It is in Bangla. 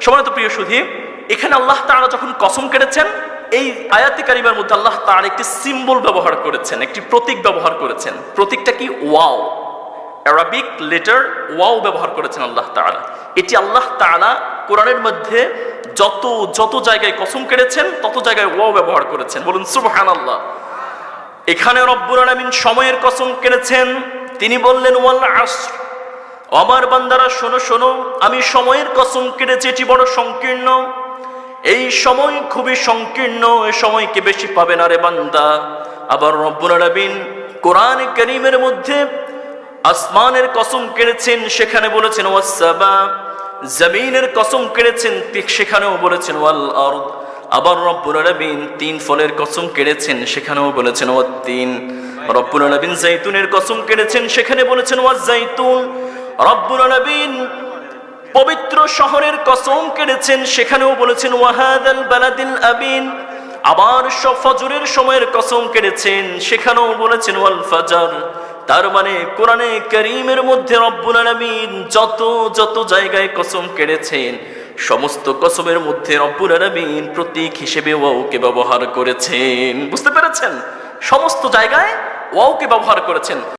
সমানত প্রিয় সুধী এখানে আল্লাহ তাআলা যখন কসম কেটেছেন, এই আয়াতি কারিমার মধ্যে আল্লাহ তার একটি সিম্বল ব্যবহার করেছেন, একটি প্রতীক ব্যবহার করেছেন। প্রতীকটা কি? ওয়াও। অ্যারাবিক লেটার ওয়াও ব্যবহার করেছেন আল্লাহ তাআলা। এটি আল্লাহ তাআলা কোরআনের মধ্যে যত যত জায়গায় কসম কেটেছেন, তত জায়গায় ওয়াও ব্যবহার করেছেন। বলুন সুবহান আল্লাহ এখানে রব্বুল আলামিন সময়ের কসম কেটেছেন। তিনি বললেন, ওয়াল আসর। আমার বান্দারা, শোনো শোনো, আমি সময়ের কসম কেটেছি, এটি বড় সংকীর্ণ। এই সময় খুবই সংকীর্ণ এই সময়কে বেশি পাবে না রে বান্দা। আবার রব্বুল আলামিন কোরআন করিমের মধ্যে আসমানের কসম কেড়েছেন সেখানে বলেছেন ওয়াসাবা জমিনের কসম কেড়েছেন সেখানেও বলেছেন, ওয়াল আরদ। আবার রব্বুল আলামিন তিন ফলের কসম কেড়েছেন সেখানেও বলেছেন ওয়াত তিন রব্বুল আলামিন জাইতুনের কসম কেড়েছেন সেখানে বলেছেন ওয়াজ জাইতুন পবিত্র শহরের কসম কেড়েছেন, সেখানেও বলেছেন ওয়াহাদাল আবিন আবার সব ফজরের সময়ের কসম কেড়েছেন, সেখানেও বলেছেন, ওয়াল ফাজার। তার মানে কোরআনে করিমের মধ্যে রব্বুল আলামিন যত যত জায়গায় কসম কেড়েছেন, সমস্ত কসমের মধ্যে রব্বুল আলামিন প্রতীক হিসেবে ওয়াওকে ব্যবহার করেছেন। বুঝতে পেরেছেন? সমস্ত জায়গায় ওয়াওকে ব্যবহার করেছেন।